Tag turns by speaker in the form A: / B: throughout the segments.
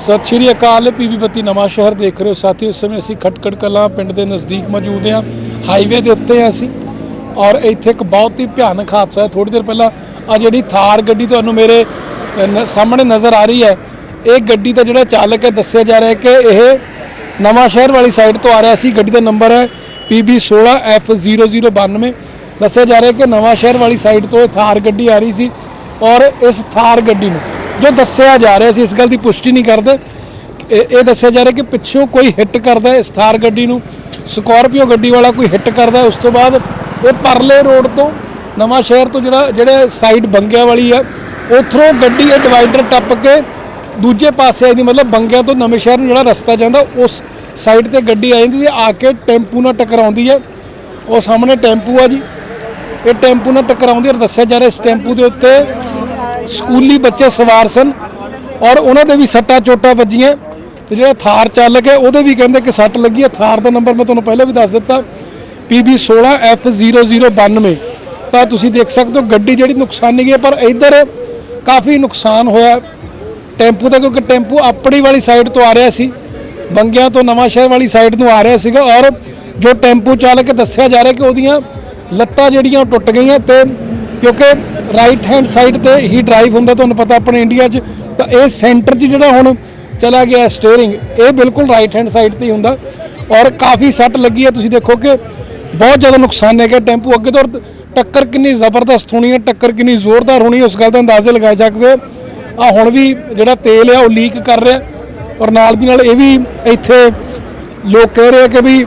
A: ਸਤਿ ਸ਼੍ਰੀ ਅਕਾਲ ਪੀਬੀ ਬੱਤੀ ਨਵਾਂ ਸ਼ਹਿਰ ਦੇਖ ਰਹੇ ਹੋ। ਸਾਥੀ ਉਸ ਸਮੇਂ ਅਸੀਂ ਖਟਕੜ ਕਲਾਂ ਪਿੰਡ ਦੇ ਨਜ਼ਦੀਕ ਮੌਜੂਦ ਹਾਂ। ਹਾਈਵੇ ਦੇ ਉੱਤੇ ਹਾਂ ਅਸੀਂ। ਔਰ ਇੱਥੇ ਇੱਕ ਬਹੁਤ ਹੀ ਭਿਆਨਕ ਹਾਦਸਾ ਹੈ। ਥੋੜੀ ਦੇਰ ਪਹਿਲਾਂ ਆ ਜਿਹੜੀ ਥਾਰ ਗੱਡੀ ਤੁਹਾਨੂੰ ਮੇਰੇ ਨ- ਸਾਹਮਣੇ ਨਜ਼ਰ ਆ ਰਹੀ ਹੈ। ਇਹ ਗੱਡੀ ਦਾ ਜਿਹੜਾ ਚਾਲਕ ਹੈ, ਦੱਸਿਆ ਜਾ ਰਿਹਾ ਹੈ ਕਿ ਇਹ ਨਵਾਂ ਸ਼ਹਿਰ ਵਾਲੀ ਸਾਈਡ ਤੋਂ ਆ ਰਿਹਾ ਸੀ। ਗੱਡੀ ਦਾ ਨੰਬਰ ਹੈ PB16F0092 ਦੱਸਿਆ ਜਾ ਰਿਹਾ ਕਿ ਨਵਾਂ ਸ਼ਹਿਰ ਵਾਲੀ ਸਾਈਡ ਤੋਂ ਇਹ ਥਾਰ ਗੱਡੀ ਆ ਰਹੀ ਸੀ। ਔਰ ਇਸ ਥਾਰ ਗੱਡੀ ਨੂੰ ਜੋ ਦੱਸਿਆ ਜਾ ਰਿਹਾ ਸੀ, ਇਸ ਗੱਲ ਦੀ ਪੁਸ਼ਟੀ ਨਹੀਂ ਕਰਦੇ। ਇਹ ਇਹ ਦੱਸਿਆ ਜਾ ਰਿਹਾ ਕਿ ਪਿੱਛੋਂ ਕੋਈ ਹਿੱਟ ਕਰਦਾ ਹੈ ਇਸ ਥਾਰ ਗੱਡੀ ਨੂੰ। ਸਕੋਰਪੀਓ ਗੱਡੀ ਵਾਲਾ ਕੋਈ ਹਿੱਟ ਕਰਦਾ ਉਸ ਤੋਂ ਬਾਅਦ ਉਹ ਪਰਲੇ ਰੋਡ ਤੋਂ ਨਵਾਂ ਸ਼ਹਿਰ ਤੋਂ ਜਿਹੜਾ, ਜਿਹੜੇ ਸਾਈਡ ਬੰਗਿਆਂ ਵਾਲੀ ਆ, ਉੱਥੋਂ ਗੱਡੀ ਇਹ ਡਿਵਾਈਡਰ ਟੱਪ ਕੇ ਦੂਜੇ ਪਾਸੇ ਆਈ ਦੀ, ਮਤਲਬ ਬੰਗਿਆਂ ਤੋਂ ਨਵੇਂ ਸ਼ਹਿਰ ਨੂੰ ਜਿਹੜਾ ਰਸਤਾ ਜਾਂਦਾ, ਉਸ ਸਾਈਡ ਤੇ ਗੱਡੀ ਆ ਜਾਂਦੀ ਹੈ, ਆ ਕੇ ਟੈਂਪੂ ਨਾਲ ਟਕਰਾਉਂਦੀ ਹੈ। ਉਹ ਸਾਹਮਣੇ ਟੈਂਪੂ ਆ ਜੀ। ਇਹ ਟੈਂਪੂ ਨਾਲ ਟਕਰਾਉਂਦੀ ਹੈ, ਦੱਸਿਆ ਜਾ ਰਿਹਾ ਇਸ ਟੈਂਪੂ ਦੇ ਉੱਤੇ ਸਕੂਲੀ ਬੱਚੇ ਸਵਾਰ ਸਨ ਔਰ ਉਹਨਾਂ ਦੇ ਵੀ ਸੱਟਾਂ ਚੋਟਾਂ ਵੱਜੀਆਂ ਤੇ ਜਿਹੜਾ ਥਾਰ ਚਾਲਕ ਹੈ, ਉਹਦੇ ਵੀ ਕਹਿੰਦੇ ਕਿ ਸੱਟ ਲੱਗੀ ਹੈ। ਥਾਰ ਦਾ ਨੰਬਰ ਮੈਂ ਤੁਹਾਨੂੰ ਪਹਿਲਾਂ ਵੀ ਦੱਸ ਦਿੱਤਾ PB16F0092 ਤਾਂ ਤੁਸੀਂ ਦੇਖ ਸਕਦੇ ਹੋ ਗੱਡੀ ਜਿਹੜੀ ਨੁਕਸਾਨੀ ਗਈ ਹੈ, ਪਰ ਇੱਧਰ ਕਾਫੀ ਨੁਕਸਾਨ ਹੋਇਆ। ਟੈਂਪੂ ਦਾ ਕਿਉਂਕਿ ਟੈਂਪੂ ਆਪਣੀ ਵਾਲੀ ਸਾਈਡ ਤੋਂ ਆ ਰਿਹਾ ਸੀ, ਬੰਗਿਆਂ ਤੋਂ ਨਵਾਂ ਸ਼ਹਿਰ ਵਾਲੀ ਸਾਈਡ ਨੂੰ ਆ ਰਿਹਾ ਸੀਗਾ ਔਰ ਜੋ ਟੈਂਪੂ ਚਾਲਕ ਦੱਸਿਆ ਜਾ ਰਿਹਾ ਕਿ ਉਹਦੀਆਂ ਲੱਤਾਂ ਜਿਹੜੀਆਂ ਉਹ ਟੁੱਟ ਗਈਆਂ ਤੇ ਕਿਉਂਕਿ ਰਾਈਟ ਹੈਂਡ ਸਾਈਡ ਤੇ ਹੀ ਡਰਾਈਵ ਹੁੰਦਾ, ਤੁਹਾਨੂੰ ਪਤਾ ਆਪਣੇ ਇੰਡੀਆ 'ਚ। ਤਾਂ ਇਹ ਸੈਂਟਰ 'ਚ ਜਿਹੜਾ ਹੁਣ ਚਲਾ ਗਿਆ ਸਟੀਅਰਿੰਗ ਇਹ ਬਿਲਕੁਲ ਰਾਈਟ ਹੈਂਡ ਸਾਈਡ ਤੇ ਹੀ ਹੁੰਦਾ। ਔਰ ਕਾਫੀ ਸੱਟ ਲੱਗੀ ਹੈ, ਤੁਸੀਂ ਦੇਖੋ ਕਿ ਬਹੁਤ ਜ਼ਿਆਦਾ ਨੁਕਸਾਨ ਹੈ ਕਿ ਟੈਂਪੂ ਅੱਗੇ ਤੋਂ। ਟੱਕਰ ਕਿੰਨੀ ਜ਼ਬਰਦਸਤ ਹੋਣੀ ਹੈ, ਟੱਕਰ ਕਿੰਨੀ ਜ਼ੋਰਦਾਰ ਹੋਣੀ ਹੈ, ਉਸ ਗੱਲ ਦਾ ਅੰਦਾਜ਼ੇ ਲਗਾਏ ਸਕਦੇ ਆ ਹੁਣ ਵੀ ਜਿਹੜਾ ਤੇਲ ਹੈ ਉਹ ਲੀਕ ਕਰ ਰਿਹਾ ਔਰ ਨਾਲ ਦੀ ਨਾਲ ਇਹ ਵੀ ਇੱਥੇ ਲੋਕ ਕਹਿ ਰਹੇ ਆ ਕਿ ਵੀ,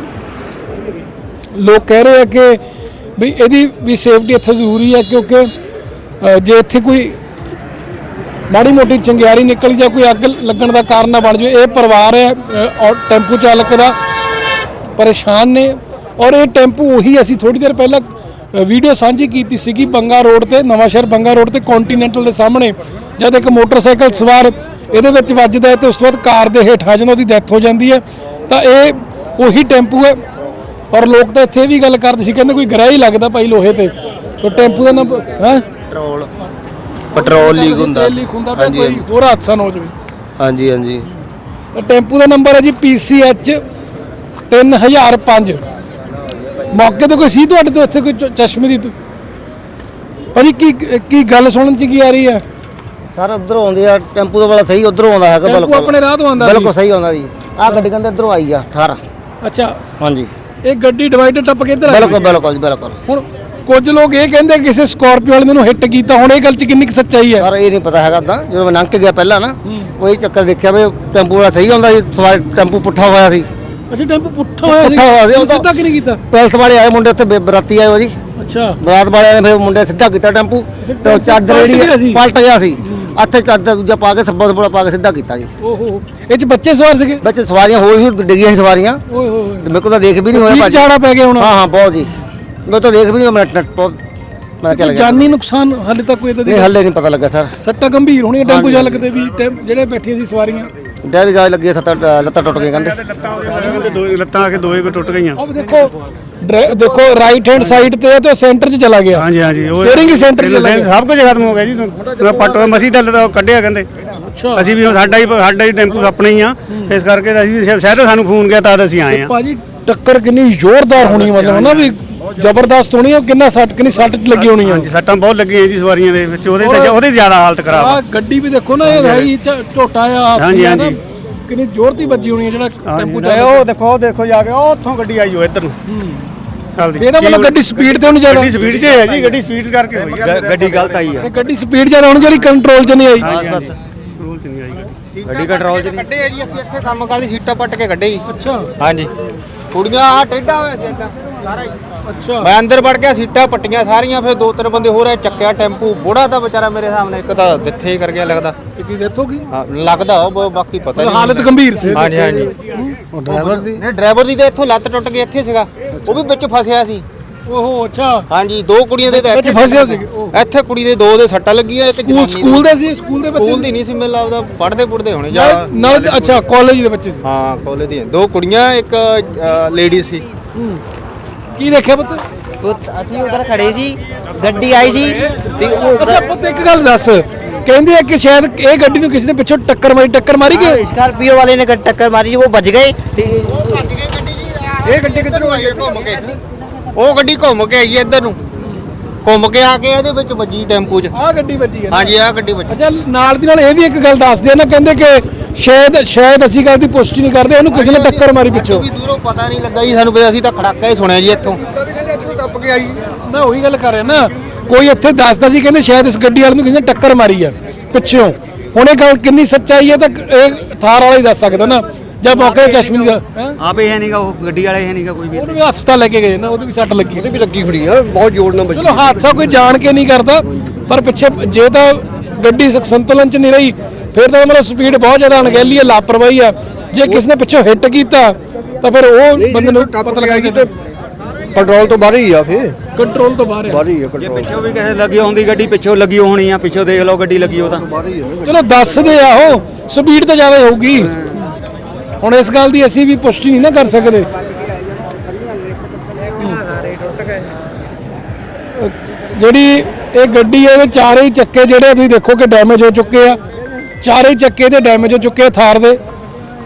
A: ਲੋਕ ਕਹਿ ਰਹੇ ਆ ਕਿ ਵੀ ਇਹਦੀ ਵੀ ਸੇਫਟੀ ਇੱਥੇ ਜ਼ਰੂਰੀ ਹੈ, ਕਿਉਂਕਿ ਜੇ ਇੱਥੇ ਕੋਈ ਮਾੜੀ ਮੋਟੀ ਚੰਗਿਆਰੀ ਨਿਕਲ ਜਾਂ ਕੋਈ ਅੱਗ ਲੱਗਣ ਦਾ ਕਾਰਨ ਨਾ ਬਣ ਜਾਵੇ ਇਹ ਪਰਿਵਾਰ ਹੈ ਅ, ਔਰ ਟੈਂਪੂ ਚਾਲਕ ਦਾ ਪਰੇਸ਼ਾਨ ਨੇ। ਔਰ ਇਹ ਟੈਂਪੂ ਉਹੀ ਅਸੀਂ ਥੋੜੀ ਦੇਰ ਪਹਿਲਾਂ ਵੀਡੀਓ ਸਾਂਝੀ ਕੀਤੀ ਸੀਗੀ ਬੰਗਾ ਰੋਡ ਤੇ ਨਵਾਂ ਸ਼ਹਿਰ ਬੰਗਾ ਰੋਡ ਤੇ ਕੌਂਟੀਨੈਂਟਲ ਦੇ ਸਾਹਮਣੇ ਜਦ ਇੱਕ ਮੋਟਰਸਾਈਕਲ ਸਵਾਰ ਇਹਦੇ ਵਿੱਚ ਵੱਜਦਾ ਹੈ ਤੇ ਉਸ ਤੋਂ ਬਾਅਦ ਕਾਰ ਦੇ ਹੇਠ ਆ ਜਾਂਦਾ ਉਹਦੀ ਡੈਥ ਹੋ ਜਾਂਦੀ ਹੈ। ਤਾਂ ਇਹ ਉਹੀ ਟੈਂਪੂ ਹੈ। ਔਰ ਲੋਕ ਤਾਂ ਇੱਥੇ ਵੀ ਗੱਲ ਕਰਦੇ ਸੀ ਕਹਿੰਦੇ ਕੋਈ ਗਰਾ ਹੀ ਲੱਗਦਾ ਭਾਈ ਲੋਹੇ ਤੇ। ਤੇ ਟੈਂਪੂ ਦਾ ਨੰਬਰ ਹੈ?
B: ਪੈਟਰੋਲ ਪੈਟਰੋਲ ਲੀਕ ਹੁੰਦਾ।
A: ਲੀਕ ਹੁੰਦਾ ਤਾਂ
B: ਹਾਂਜੀ
A: ਕੋਈ ਹੋਰ ਹਾਦਸਾ ਨਾ ਹੋ ਜਾਵੇ।
B: ਹਾਂਜੀ ਹਾਂਜੀ।
A: ਤੇ ਟੈਂਪੂ ਦਾ ਨੰਬਰ ਹੈ ਜੀ PCH 3005 ਮੌਕੇ ਤੇ ਕੋਈ ਸੀ ਤੁਹਾਡੇ ਤੋਂ ਇੱਥੇ ਕੋਈ ਚ- ਚਸ਼ਮੇ ਦੀ ਤ- ਭਾਜੀ ਕੀ ਕੀ ਗੱਲ ਸੁਣਨ ਚ ਕੀ ਆ ਰਹੀ ਹੈ?
C: ਸਰ ਉਧਰੋਂ ਆਉਂਦੇ ਆ ਟੈਂਪੂ ਦਾ ਵਾਲਾ ਸਹੀ ਉਧਰੋਂ ਆਉਂਦਾ ਹੈਗਾ
A: ਟੈਂਪੂ ਆਪਣੇ ਰਾਹ ਤੋਂ ਆਉਂਦਾ
C: ਬਿਲਕੁਲ ਸਹੀ ਆਉਂਦਾ ਜੀ ਆਹ ਗੱਡੀ ਕਹਿੰਦੇ ਇਧਰੋਂ ਆਈ ਆ 18
A: ਅੱਛਾ।
C: ਹਾਂਜੀ।
A: ਇਹ ਗੱਡੀ ਡਿਵਾਈਡਰ ਟੱਪ ਕੇ ਇੱਧਰ ਆ
C: ਬਿਲਕੁਲ
A: ਗਈ।
C: ਬਿਲਕੁਲ ਜੀ ਬਿਲਕੁਲ।
A: ਹੁਣ ਕੁਝ ਲੋਕ ਇਹ ਕਹਿੰਦੇ ਕਿਸੇ ਸਕਾਰਪੀਓ ਵਾਲੇ ਨੇ ਹਿੱਟ ਕੀਤਾ ਹੁਣ ਇਹ ਗੱਲ ਚ ਕਿੰਨੀ ਕੁ ਸੱਚਾਈ ਹੈ?
C: ਸਰ ਇਹ ਨਹੀਂ ਪਤਾ ਹੈਗਾ ਤਾਂ ਜਦੋਂ ਮੈਂ ਲੰਘ ਗਿਆ ਪਹਿਲਾਂ ਨਾ ਉਹੀ ਚੱਕਰ ਦੇਖਿਆ ਵੀ ਟੈਂਪੂ ਵਾਲਾ ਸਹੀ ਆਉਂਦਾ ਸੀ ਸਵਾਰੀ ਟੈਂਪੂ ਪੁੱਠਾ ਹੋਇਆ ਸੀ।
A: ਅੱਛਾ ਟੈਂਪੂ ਪੁੱਠਾ ਹੋਇਆ ਸੀ
C: ਪੁੱਠਾ ਹੋਇਆ ਸੀ, ਉਹ ਤਾਂ-
A: ਸਿੱਧਾ ਕਿ ਨਹੀਂ ਕੀਤਾ?
C: ਪੈਲਸ ਵਾਲੇ ਆਏ ਮੁੰਡੇ ਉੱਥੇ ਬੇ- ਬਰਾਤੀ ਆਏ ਹੋ ਜੀ
A: ਅੱਛਾ।
C: ਬਰਾਤ ਵਾਲਿਆਂ ਨੇ ਫਿਰ ਮੁੰਡੇ ਸਿੱਧਾ ਕੀਤਾ ਟੈਂਪੂ ਤੇ ਉਹ ਚਾਦਰ
A: ਪਲਟ ਗਿਆ ਸੀ।
C: ਜਿਹੜੀ ਪਲਟ ਗਿਆ ਸੀ। ਇੱਥੇ ਚਾਦਰ ਦੂਜਾ ਪਾ ਕੇ ਸੱਬਾ ਸੱਬਾ ਪਾ ਕੇ ਸਿੱਧਾ ਕੀਤਾ ਜੀ।
A: ਓਹੋ। ਇਹ ਚ ਬੱਚੇ ਸਵਾਰ ਸੀਗੇ?
C: ਵਿੱਚ ਸਵਾਰੀਆਂ ਹੋਈ ਸੀ ਡਿੱਗੀਆਂ ਸੀ ਸਵਾਰੀਆਂ।
A: ਓਏ ਹੋਏ
C: ਤੇ ਮੇਰੇ ਕੋਲ ਤਾਂ ਦੇਖ ਵੀ ਨਹੀਂ ਹੋਇਆ
A: ਠੀਕ
C: ਭਾਜੀ।
A: ਜਾੜਾ ਪੈ ਗਿਆ ਹੁਣ।
C: ਹਾਂ ਹਾਂ ਬਹੁਤ ਜੀ। ਮੈਂ ਤਾਂ ਦੇਖ ਵੀ ਨਹੀਂ ਮੈਂ ਨੈਟ ਮੈਂ ਚੱਲ ਗਿਆ।
A: ਜਾਨੀ ਨੁਕਸਾਨ ਹਾਲੇ ਤੱਕ ਕੋਈ ਇਦਾਂ ਦੀ
C: ਨਹੀਂ ਹੱਲੇ ਨਹੀਂ ਪਤਾ ਲੱਗਾ ਸਰ।
A: ਸੱਟਾਂ ਗੰਭੀਰ ਹੋਣੀਆਂ ਟੈਂਪੂ
C: ਹਾਂਜੀ,
A: ਚਾਲਕ ਤੇ ਵੀ ਟੈਂਪ- ਜਿਹੜੇ ਬੈਠੀਆਂ ਸੀ ਸਵਾਰੀਆਂ।
C: ਡੈਰੀ ਜਾ ਲੱਗੀ ਸੱਤ ਲੱਤਾਂ ਟੁੱਟ ਗਈਆਂ ਕਹਿੰਦੇ।
D: ਦੋ ਲੱਤਾਂ ਆ ਕੇ ਦੋਏ ਕੋ ਟੁੱਟ ਗਈਆਂ।
A: ਉਹ ਦੇਖੋ ਡਰਾ- ਦੇਖੋ ਰਾਈਟ ਹੈਂਡ ਸਾਈਡ ਤੇ ਹੈ ਤੇ ਸੈਂਟਰ 'ਚ ਚਲਾ ਗਿਆ।
D: ਹਾਂਜੀ ਹਾਂਜੀ ਉਹ
A: Steering ਹੀ center 'ਚ ਲੱਗਾ।
D: ਸਭ ਕੁਝ ਖਤਮ ਹੋ ਗਿਆ ਜੀ। ਤੁਹਾਨੂੰ ਪੱਟ ਮਸੀ ਦਾ ਲੱਤਾ ਕੱਢਿਆ ਕਹਿੰਦੇ।
A: ਅੱਛਾ।
D: ਅਸੀਂ ਵੀ ਹੁਣ ਸਾਡਾ ਹੀ ਸਾਡਾ ਹੀ ਟੈਂਪੂ ਆਪਣੇ ਹੀ ਆ। ਇਸ ਕਰਕੇ ਅਸੀਂ ਵੀ ਸ਼ਹਿਰੋਂ ਸਾਨੂੰ ਫੋਨ ਗਿਆ ਤਾਂ ਅਸੀਂ ਆਏ ਆ।
A: ਭਾਜੀ ਟੱਕਰ ਕਿੰਨੀ ਜ਼ੋਰਦਾਰ ਹੋਣੀ ਮਤਲਬ ਨਾ ਵੀ ਜ਼ਬਰਦਸਤ ਹੋਣੀ ਹੈ ਕਿੰਨਾ ਸੱਟ ਕਿੰਨੀ ਸੱਟ 'ਚ ਲੱਗੀ ਹੋਣੀ ਹੈ
D: ਹਾਂਜੀ ਸੱਟਾਂ ਬਹੁਤ ਲੱਗੀਆਂ ਜੀ ਸਵਾਰੀਆਂ ਦੇ ਵਿੱਚ ਉਹਦੇ ਤੇ ਉਹਦੇ ਜ਼ਿਆਦਾ ਹਾਲਤ ਖਰਾਬ ਆ।
A: ਆ ਗੱਡੀ ਵੀ ਦੇਖੋ ਨਾ ਇਹ ਹੈਗੀ ਝੋਟਾ ਆ
D: ਹਾਂਜੀ, ਹਾਂਜੀ।
A: ਕਿੰਨੀ ਜ਼ੋਰ ਦੀ ਵੱਜੀ ਹੋਣੀ ਹੈ ਜਿਹੜਾ ਟੈਂਪੂ
D: ਹਾਂਜੀ,
A: ਚਾਲਕ
D: ਉਹ ਦੇਖੋ ਉਹ ਦੇਖੋ ਜਾ ਕੇ ਉਹ ਉੱਥੋਂ ਗੱਡੀ ਆਈ ਹੋ ਇੱਧਰ ਨੂੰ। ਚੱਲਦੀ
A: ਇਹਦਾ ਮਤਲਬ ਗੱਡੀ ਸਪੀਡ ਤੇ ਹੋਣੀ ਜ਼ਿਆਦਾ।
D: ਗੱਡੀ ਸਪੀਡ 'ਚ ਹੈ ਜੀ ਗੱਡੀ ਸਪੀਡ ਕਰਕੇ ਹੋਈ ਆ
B: ਗੱਡੀ ਗਲਤ ਆਈ ਆ।
A: ਇਹ ਗੱਡੀ ਸਪੀਡ ਜ਼ਿਆਦਾ ਹੋਣੀ ਜਿਹੜੀ ਕੰਟਰੋਲ 'ਚ ਨਹੀਂ ਆਈ।
B: ਬਸ
D: ਰੂਲ 'ਚ ਨਹੀਂ ਆਈ ਗੱਡੀ।
B: ਗੱਡੀ ਕੰਟਰੋਲ ਚ ਨਹੀਂ।
C: ਕੱਢੇ ਆ ਜੀ ਅਸੀਂ ਇੱਥੇ ਕੰਮ ਕਰਦੇ ਸੀਟਾਂ ਪੱਟ ਕੇ ਕੱਢੇ ਜੀ
A: ਅੱਛਾ।
C: ਹਾਂਜੀ। ਕੁੜੀਆਂ ਆ ਟੇਢਾ ਹੋਇਆ ਸੀ ਏਦਾਂ ਸਾਰਾ ਹੀ।
A: ਅੱਛਾ।
C: ਮੈਂ ਅੰਦਰ ਵੜ ਗਿਆ ਸੀਟਾਂ ਪੱਟੀਆਂ ਸਾਰੀਆਂ ਫਿਰ ਦੋ ਤਿੰਨ ਬੰਦੇ ਹੋਰ ਆਏ ਚੱਕਿਆ ਟੈਂਪੂ ਬੁੜਾ ਤਾਂ ਵਿਚਾਰਾ ਮੇਰੇ ਸਾਹਮਣੇ ਇੱਕ ਤਾਂ ਦਿੱਥੇ ਹੀ ਕਰ ਗਿਆ ਲੱਗਦਾ।
A: ਇਹ ਕੀ ਡੈਥ ਹੋ ਗਈ?
C: ਹਾਂ, ਲੱਗਦਾ ਉਹ ਬ- ਬਾਕੀ ਪਤਾ ਨਹੀਂ।
A: ਹਾਲਤ ਗੰਭੀਰ ਸੀ।
C: ਹਾਂਜੀ ਹਾਂਜੀ। ਉਹ ਡਰਾਈਵਰ ਦੀ? ਨਹੀਂ ਡਰਾਈਵਰ ਦੀ ਤਾਂ ਇੱਥੋਂ ਲੱਤ ਟੁੱਟ ਗਈ ਇੱਥੇ ਸੀਗਾ। ਉਹ ਵੀ ਵਿੱਚ ਫਸਿਆ ਸੀ।
A: ਓਹੋ ਅੱਛਾ।
C: ਹਾਂਜੀ ਦੋ ਕੁੜੀਆਂ ਦੇ ਤਾਂ
A: ਵਿੱਚ
C: ਇੱਥੇ
A: ਫਸਿਆ ਸੀ। ਉਹ
C: ਇੱਥੇ ਕੁੜੀ ਦੇ ਦੋ ਦੇ ਸੱਟਾਂ ਲੱਗੀਆਂ ਇੱਕ
A: ਸਕੂਲ
C: ਜਨਾਨੀ
A: ਸਕੂਲ ਦੇ। ਸੀ ਸਕੂਲ ਦੇ ਬੱਚੇ
C: ਸਕੂਲ ਦੀ ਨਹੀਂ ਸੀ ਮੈਨੂੰ ਲੱਗਦਾ ਪੜਦੇ ਪੁੜਦੇ ਹੋਣੇ ਜਾਂ
A: ਨਾਲ ਨਾਲ ਅੱਛਾ ਕਾਲਜ ਦੇ ਬੱਚੇ ਸੀ।
C: ਹਾਂ ਕਾਲਜ ਦੀਆਂ। ਦੋ ਕੁੜੀਆਂ ਇੱਕ ਲੇਡੀ ਸੀ।
A: ਹੂੰ। ਕੀ ਦੇਖਿਆ ਪੁੱਤ
E: ਅਸੀਂ ਉਧਰ ਖੜੇ ਸੀ ਗੱਡੀ ਆਈ ਸੀ ਤੇ ਉਹ
A: ਅੱਛਾ ਪੁੱਤ ਇੱਕ ਗੱਲ ਦੱਸ ਕਹਿੰਦੇ ਆ ਕਿ ਸ਼ਾਇਦ ਇਹ ਗੱਡੀ ਨੂੰ ਕਿਸੇ ਨੇ ਪਿੱਛੋਂ ਟੱਕਰ ਮਾਰੀ ਟੱਕਰ ਮਾਰੀ ਕਿ
E: स्कॉर्पियो वाले ने टक्कर मारी वो बच गए
C: ਇਹ ਗੱਡੀ ਕਿੱਧਰੋਂ ਆਈ ਹੈ ਘੁੰਮ ਕੇ ਉਹ ਗੱਡੀ ਘੁੰਮ ਕੇ ਆਈ ਹੈ ਇੱਧਰ ਨੂੰ ਘੁੰਮ ਕੇ ਆ ਕੇ ਇਹਦੇ ਵਿੱਚ ਵੱਜੀ ਟੈਂਪੂ 'ਚ
A: ਆਹ ਗੱਡੀ ਵੱਜੀ ਹੈ ਨਾ।
C: ਹਾਂਜੀ ਆ ਗੱਡੀ ਵੱਜੀ
A: ਅੱਛਾ ਨਾਲ ਦੀ ਨਾਲ ਇਹ ਵੀ ਇੱਕ ਗੱਲ ਦੱਸਦੇ ਆ ਨਾ ਕਹਿੰਦੇ ਕਿ ਸ਼ਾਇਦ ਸ਼ਾਇਦ ਅਸੀਂ ਗੱਲ ਦੀ ਪੁਸ਼ਟੀ ਨਹੀਂ ਕਰਦੇ ਇਹਨੂੰ ਕਿਸੇ ਨੇ ਟੱਕਰ ਮਾਰੀ ਪਿੱਛੋਂ।
C: ਵੀ ਦੂਰੋਂ ਪਤਾ ਨਹੀਂ ਲੱਗਾ ਜੀ ਸਾਨੂੰ ਵੀ ਅਸੀਂ ਤਾਂ ਖੜਾਕਾ ਹੀ ਸੁਣਿਆ ਜੀ ਇੱਥੋਂ। ਟੱਪ ਕੇ ਆਈ
A: ਮੈਂ ਉਹੀ ਗੱਲ ਕਰ ਰਿਹਾ ਨਾ ਕੋਈ ਇੱਥੇ ਦੱਸਦਾ ਸੀ ਕਹਿੰਦੇ ਸ਼ਾਇਦ ਇਸ ਗੱਡੀ ਵਾਲੇ ਨੂੰ ਕਿਸੇ ਨੇ ਟੱਕਰ ਮਾਰੀ ਆ ਪਿੱਛੋਂ। ਹੁਣ ਇਹ ਗੱਲ ਕਿੰਨੀ ਸੱਚਾਈ ਹੈ ਤਾਂ ਇਹ ਥਾਰ ਵਾਲਾ ਹੀ ਦੱਸ ਸਕਦਾ ਨਾ ਜਦ ਮੌਕੇ ਤੇ ਚਸ਼ਮੀ ਦਾ?
B: ਆਪੇ ਹੈ ਨਹੀਂਗਾ ਉਹ ਗੱਡੀ ਵਾਲੇ ਹੈ ਨਹੀਂਗਾ ਕੋਈ ਵੀ
A: ਉਹਨੂੰ ਵੀ ਹਸਪਤਾਲ ਲੈ ਕੇ ਗਏ ਨਾ ਉਹਦੇ ਵੀ ਸੱਟ ਲੱਗੀ।
B: ਵੀ ਲੱਗੀ ਖੜੀ ਆ ਬਹੁਤ ਜ਼ੋਰ ਨਾਲ
A: ਚਲੋ ਹਾਦਸਾ ਕੋਈ ਜਾਣ ਕੇ ਨਹੀਂ ਕਰਦਾ ਪਰ ਪਿੱਛੇ ਜੇ ਤਾਂ ਗੱਡੀ ਸੰਤੁਲਨ ਚ ਨਹੀਂ ਰਹੀ ਫਿਰ ਤਾਂ ਮਤਲਬ ਸਪੀਡ ਬਹੁਤ ਜ਼ਿਆਦਾ ਅਣਗਹਿਲੀ ਹੈ ਲਾਪਰਵਾਹੀ ਆ। ਜੇ ਕਿਸ ਨੇ ਪਿੱਛੋਂ ਹਿੱਟ ਕੀਤਾ ਤਾਂ ਫਿਰ ਉਹ ਬੰਦੇ ਨੂੰ ਪਤਾ ਲੱਗ ਗਿਆ
B: ਕੰਟਰੋਲ ਤੋਂ ਬਾਹਰ ਹੀ ਆ ਫੇ
A: ਕੰਟਰੋਲ ਤੋਂ ਬਾਹਰ ਹੈ
B: ਬਾਹਰ ਹੀ ਆ ਕੰਟਰੋਲ ਪਿੱਛੋਂ ਵੀ ਕਿਸੇ ਲੱਗੀ ਹੁੰਦੀ ਗੱਡੀ ਪਿੱਛੋਂ ਲੱਗੀ ਹੋਣੀ ਆ ਪਿੱਛੋਂ ਦੇਖ ਲਓ ਗੱਡੀ ਲੱਗੀ ਉਹ ਤਾਂ। ਬਾਹਰ ਹੀ ਆ
A: ਚਲੋ ਦੱਸਦੇ ਆ ਉਹ ਸਪੀਡ ਤਾਂ ਜ਼ਿਆਦਾ ਹੋਊਗੀ। ਹੁਣ ਇਸ ਗੱਲ ਦੀ ਅਸੀਂ ਵੀ ਪੁਸ਼ਟੀ ਨਹੀਂ ਨਾ ਕਰ ਸਕਦੇ। ਜਿਹੜੀ ਇਹ ਗੱਡੀ ਹੈ ਇਹਦੇ ਚਾਰੇ ਹੀ ਚੱਕੇ ਜਿਹੜੇ ਤੁਸੀਂ ਦੇਖੋ ਕਿ ਡੈਮੇਜ ਹੋ ਚੁੱਕੇ ਆ। ਚਾਰੇ ਚੱਕੇ ਦੇ ਡੈਮੇਜ ਹੋ ਚੁੱਕੇ ਆ ਥਾਰ ਦੇ।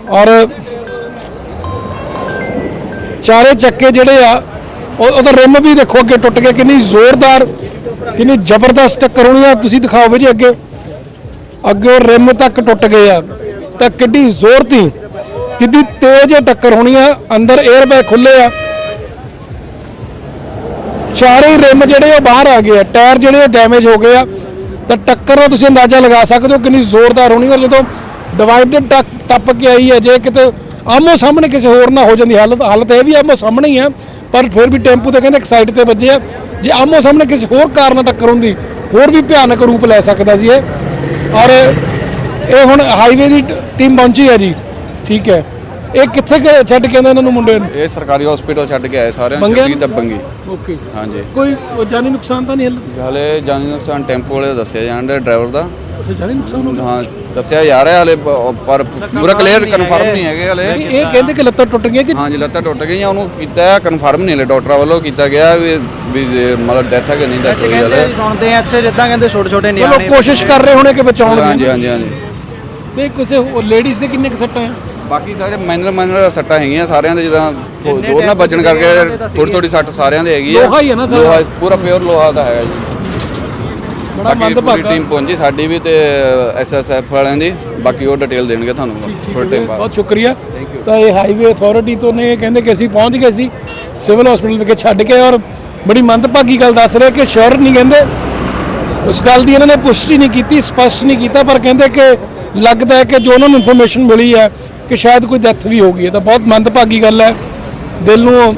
A: ਔਰ ਚਾਰੇ ਚੱਕੇ ਜਿਹੜੇ ਆ, ਉਹ- ਉਹਦਾ ਰਿਮ ਵੀ ਦੇਖੋ ਅੱਗੇ ਟੁੱਟ ਗਿਆ। ਕਿੰਨੀ ਜ਼ੋਰਦਾਰ, ਕਿੰਨੀ ਜ਼ਬਰਦਸਤ ਟੱਕਰ ਹੋਣੀ ਆ। ਤੁਸੀਂ ਦਿਖਾਓ ਵੀ ਜੀ ਅੱਗੇ। ਅੱਗੇ ਰਿਮ ਤੱਕ ਟੁੱਟ ਗਏ ਆ। ਤਾਂ ਕਿੱਡੀ ਜ਼ੋਰ ਤੀ। ਕਿੱਡੀ ਤੇਜ਼ ਟੱਕਰ ਹੋਣੀ ਆ। ਅੰਦਰ 에ਅਰ ਬੈਗ ਖੁੱਲੇ ਆ। ਚਾਰੇ ਰਿਮ ਜਿਹੜੇ ਉਹ ਬਾਹਰ ਆ ਗਏ ਆ। ਟਾਇਰ ਜਿਹੜੇ ਡੈਮੇਜ ਹੋ ਗਏ ਆ। ਤਾਂ ਟੱਕਰ ਦਾ ਤੁਸੀਂ ਅੰਦਾਜ਼ਾ ਲਗਾ ਸਕਦੇ ਹੋ ਕਿੰਨੀ ਜ਼ੋਰਦਾਰ ਹੋਣੀ ਆ ਜਦੋਂ ਡਿਵਾਈਡਡ ਟੱਪ ਕੇ ਆਈ ਹੈ, ਜੇ ਕਿਤੇ ਆਮੋ ਸਾਹਮਣੇ ਕਿਸੇ ਹੋਰ ਨਾ ਹੋ ਜਾਂਦੀ ਹਾਲਤ ਹਾਲਤ ਇਹ ਵੀ ਆਮੋ ਸਾਹਮਣੇ ਹੀ ਹੈ, ਪਰ ਫਿਰ ਵੀ ਟੈਂਪੂ ਤੇ ਕਹਿੰਦੇ ਇੱਕ ਸਾਈਡ ਤੇ ਵੱਜੇ ਆ। ਜੇ ਆਮੋ ਸਾਹਮਣੇ ਕਿਸੇ ਹੋਰ ਕਾਰ ਨਾਲ ਟੱਕਰ ਹੁੰਦੀ, ਹੋਰ ਵੀ ਭਿਆਨਕ ਰੂਪ ਲੈ ਸਕਦਾ ਸੀ ਇਹ। ਔਰ ਇਹ ਹੁਣ ਹਾਈਵੇ ਦੀ ਟੀਮ ਪਹੁੰਚੀ ਹੈ ਜੀ, ਠੀਕ ਹੈ। ਇਹ ਕਿੱਥੇ ਕੁ ਛੱਡ ਕੇ ਆਉਂਦੇ ਇਹਨਾਂ ਨੂੰ ਮੁੰਡੇ ਨੂੰ?
F: ਇਹ ਸਰਕਾਰੀ ਹਸਪੀਟਲ ਛੱਡ ਕੇ ਆਏ ਸਾਰਿਆਂ
A: ਬੰਗਿਆਂ
F: ਨੂੰ
A: ਨੂੰ?
F: ਤੇ ਬੰਗੀ
A: ਓਕੇ
F: ਹਾਂਜੀ।
A: ਕੋਈ ਜਾਨੀ ਨੁਕਸਾਨ ਤਾਂ ਨਹੀਂ ਹਲੇ
F: ਹਲੇ ਜਾਨੀ ਨੁਕਸਾਨ ਟੈਂਪੋ ਵਾਲੇ ਦਾ ਦੱਸਿਆ ਜਾਂਦਾ ਡਰਾਈਵਰ ਦਾ।
A: ਅੱਛਾ ਜਾਨੀ ਨੁਕਸਾਨ ਹੋ ਗਿਆ?
F: ਹਾਂ ਦੱਸਿਆ ਜਾ ਰਿਹਾ ਹਲੇ ਪ- ਪਰ ਪੂਰਾ ਕਲੀਅਰ ਕਨਫਰਮ ਨਹੀਂ ਹੈਗੇ। ਹਲੇ।
A: ਇਹ ਕਹਿੰਦੇ ਕਿ ਲੱਤਾਂ ਟੁੱਟ ਗਈਆਂ ਕਿ
F: ਹਾਂਜੀ ਲੱਤਾਂ ਟੁੱਟ ਗਈਆਂ ਉਹਨੂੰ ਕੀਤਾ ਕਨਫਰਮ ਨਹੀਂ ਹਲੇ ਡਾਕਟਰਾਂ ਵੱਲੋਂ ਕੀਤਾ ਗਿਆ ਵੀ ਵੀ ਜੇ ਮਤਲਬ ਡੈਥ ਹੈ ਕਿ ਨਹੀਂ ਡੈਥ ਹੋਈ ਹਲੇ।
E: ਸੁਣਦੇ ਆ ਅੱਛੇ ਜਿੱਦਾਂ ਕਹਿੰਦੇ ਛੋਟੇ ਛੋਟੇ
A: ਚਲੋ ਕੋਸ਼ਿਸ਼ ਕਰ ਰਹੇ ਹੋਣੇ ਕਿ ਬਚਾਉਣ
F: ਹਾਂਜੀ
A: ਦੀ।
F: ਹਾਂਜੀ ਹਾਂਜੀ।
A: ਤੇ ਕਿਸੇ ਲੇਡੀਜ਼ ਦੇ ਕਿੰਨੇ ਕੁ ਸੱਟਾਂ ਆ
F: ਬਾਕੀ ਸਾਰੇ ਮਾਈਨਰ ਮਾਈਨਰ ਸੱਟਾਂ ਹੈਗੀਆਂ ਸਾਰਿਆਂ ਦੇ ਜਿੱਦਾਂ ਦੋਰ ਨਾਲ ਵੱਜਣ ਕਰਕੇ ਥੋੜੀ ਥੋੜੀ ਸੱਟ ਸਾਰਿਆਂ ਦੇ ਹੈਗੀ ਆ।
A: ਲੋਹਾ ਹੀ ਹੈ ਨਾ ਸਾਰਾ?
F: ਲੋਹਾ ਪੂਰਾ ਪਿਓਰ ਲੋਹਾ ਦਾ ਹੈਗਾ ਜੀ।
A: ਬੜਾ
F: ਬਾਕੀ ਪੂਰੀ
A: ਮੰਦਭਾਗਾ
F: ਟੀਮ ਪਹੁੰਚੀ ਸਾਡੀ ਵੀ ਤੇ ਐਸਐਸਐਫ ਵਾਲਿਆਂ ਦੀ ਬਾਕੀ ਉਹ ਡਿਟੇਲ ਦੇਣਗੇ ਤੁਹਾਨੂੰ ਥੋੜੇ ਟਾਈਮ ਬਾਅਦ
A: ਬਹੁਤ ਸ਼ੁਕਰੀਆ। ਤਾਂ ਇਹ ਹਾਈਵੇ ਅਥਾਰਟੀ ਤੋਂ ਨੇ ਕਹਿੰਦੇ ਕਿ ਅਸੀਂ ਪਹੁੰਚ ਗਏ ਸੀ ਸਿਵਲ ਹਸਪੀਟਲ ਵਿਖੇ ਛੱਡ ਕੇ ਔਰ ਬੜੀ ਮੰਦਭਾਗੀ ਗੱਲ ਦੱਸ ਰਹੇ ਕਿ ਸ਼ੋਰ ਨਹੀਂ ਕਹਿੰਦੇ। ਉਸ ਗੱਲ ਦੀ ਇਹਨਾਂ ਨੇ ਪੁਸ਼ਟੀ ਨਹੀਂ ਕੀਤੀ ਸਪਸ਼ਟ ਨਹੀਂ ਕੀਤਾ ਪਰ ਕਹਿੰਦੇ ਕਿ ਲੱਗਦਾ ਹੈ ਕਿ ਜੋ ਉਹਨਾਂ ਨੂੰ ਇਨਫੋਰਮੇਸ਼ਨ ਮਿਲੀ ਹੈ ਕਿ ਸ਼ਾਇਦ ਕੋਈ ਡੈਥ ਵੀ ਹੋ ਗਈ ਹੈ। ਤਾਂ ਬਹੁਤ ਮੰਦਭਾਗੀ ਗੱਲ ਹੈ। ਦਿਲ ਨੂੰ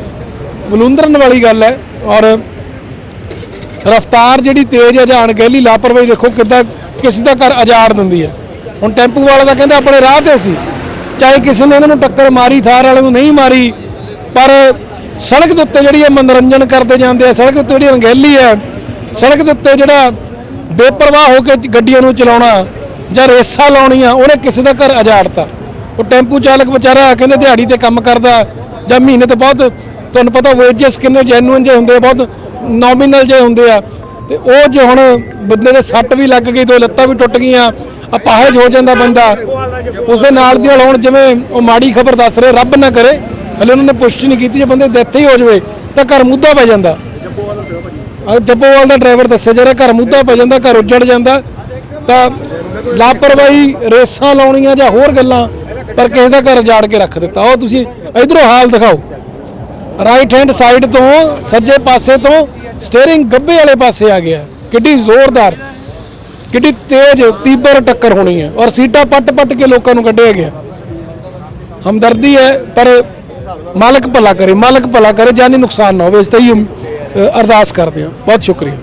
A: ਬਲੁੰਦਰਨ ਵਾਲੀ ਗੱਲ ਹੈ। ਔਰ ਰਫਤਾਰ ਜਿਹੜੀ ਤੇਜ਼ ਹੈ ਜਾਂ ਅਣਗਹਿਲੀ ਲਾਪਰਵਾਹੀ ਦੇਖੋ ਕਿੱਦਾਂ ਕਿਸੇ ਦਾ ਘਰ ਅਜਾੜ ਦਿੰਦੀ ਹੈ। ਹੁਣ ਟੈਂਪੂ ਵਾਲਾ ਤਾਂ ਕਹਿੰਦਾ ਆਪਣੇ ਰਾਹ ਤੇ ਸੀ। ਚਾਹੇ ਕਿਸੇ ਨੇ ਇਹਨਾਂ ਨੂੰ ਟੱਕਰ ਮਾਰੀ, ਥਾਰ ਵਾਲੇ ਨੂੰ ਨਹੀਂ ਮਾਰੀ, ਪਰ ਸੜਕ ਦੇ ਉੱਤੇ ਜਿਹੜੀ ਇਹ ਮਨੋਰੰਜਨ ਕਰਦੇ ਜਾਂਦੇ ਆ, ਸੜਕ ਦੇ ਉੱਤੇ ਜਿਹੜੀ ਅਣਗਹਿਲੀ ਹੈ, ਸੜਕ ਦੇ ਉੱਤੇ ਜਿਹੜਾ ਬੇਪਰਵਾਹ ਹੋ ਕੇ ਗੱਡੀਆਂ ਨੂੰ ਚਲਾਉਣਾ ਜਾਂ ਰੇਸਾਂ ਲਾਉਣੀਆਂ, ਉਹਨੇ ਕਿਸੇ ਦਾ ਘਰ ਅਜਾੜਤਾ। ਉਹ ਟੈਂਪੂ ਚਾਲਕ ਵਿਚਾਰਾ ਕਹਿੰਦੇ ਦਿਹਾੜੀ ਤੇ ਕੰਮ ਕਰਦਾ ਜਾਂ ਮਹੀਨੇ ਤੇ ਬਹੁਤ, ਤੁਹਾਨੂੰ ਪਤਾ ਵੇਜਸ ਕਿੰਨੇ ਜੈਨੂਇਨ ਜੇ ਹੁੰਦੇ ਆ, ਬਹੁਤ ਨੋਮੀਨਲ ਜੇ ਹੁੰਦੇ ਆ। ਤੇ ਉਹ ਜੇ ਹੁਣ ਬੰਦੇ ਦੇ ਸੱਟ ਵੀ ਲੱਗ ਗਈ, ਦੋ ਲੱਤਾਂ ਵੀ ਟੁੱਟ ਗਈਆਂ, ਅਪਾਹਜ ਹੋ ਜਾਂਦਾ ਬੰਦਾ। ਉਸ ਦੇ ਨਾਲ ਦੀ ਨਾਲ ਹੁਣ ਜਿਵੇਂ ਉਹ ਮਾੜੀ ਖਬਰ ਦੱਸ ਰਹੇ, ਰੱਬ ਨਾ ਕਰੇ, ਹਲੇ ਉਹਨਾਂ ਨੇ ਪੁਸ਼ਟੀ ਨਹੀਂ ਕੀਤੀ, ਜੇ ਬੰਦੇ ਡੈਥ ਹੀ ਹੋ ਜਾਵੇ, ਤਾਂ ਘਰ ਮੁੱਦਾ ਪੈ ਜਾਂਦਾ। ਆ ਦਾ ਡਰਾਈਵਰ ਦੱਸਿਆ ਜਾ ਰਿਹਾ, ਘਰ ਮੁੱਦਾ ਪੈ ਜਾਂਦਾ, ਘਰ ਉੱਜੜ ਜਾਂਦਾ, ਤਾਂ ਲਾਪਰਵਾਹੀ ਰੇਸਾਂ ਲਾਉਣੀਆਂ ਜਾਂ ਹੋਰ ਗੱਲਾਂ ਪਰ ਕਿਸੇ ਦਾ ਘਰ ਉਜਾੜ ਕੇ ਰੱਖ ਦਿੱਤਾ। ਉਹ ਤੁਸੀਂ ਇਧਰੋਂ ਹਾਲ ਦਿਖਾਓ। ਰਾਈਟ ਹੈਂਡ ਸਾਈਡ ਤੋਂ, ਸੱਜੇ ਪਾਸੇ ਤੋਂ ਸਟੀਅਰਿੰਗ ਗੱਬੇ ਵਾਲੇ ਪਾਸੇ ਆ ਗਿਆ। ਕਿੱਡੀ ਜ਼ੋਰਦਾਰ, ਕਿੱਡੀ ਤੇਜ਼, ਤੀਬਰ ਟੱਕਰ ਹੋਣੀ ਹੈ। ਔਰ ਸੀਟਾਂ ਪੱਟ-ਪੱਟ ਕੇ ਲੋਕਾਂ ਨੂੰ ਕੱਢਿਆ ਗਿਆ। ਹਮਦਰਦੀ ਹੈ, ਪਰ ਮਾਲਕ ਭਲਾ ਕਰੇ, ਮਾਲਕ ਭਲਾ ਕਰੇ, ਜਾਨੀ ਨੁਕਸਾਨ ਨਾ ਹੋਵੇ। ਇਸ ਤੇ ਹੀ ਅਰਦਾਸ ਕਰਦੇ ਹਾਂ। ਬਹੁਤ ਸ਼ੁਕਰੀਆ।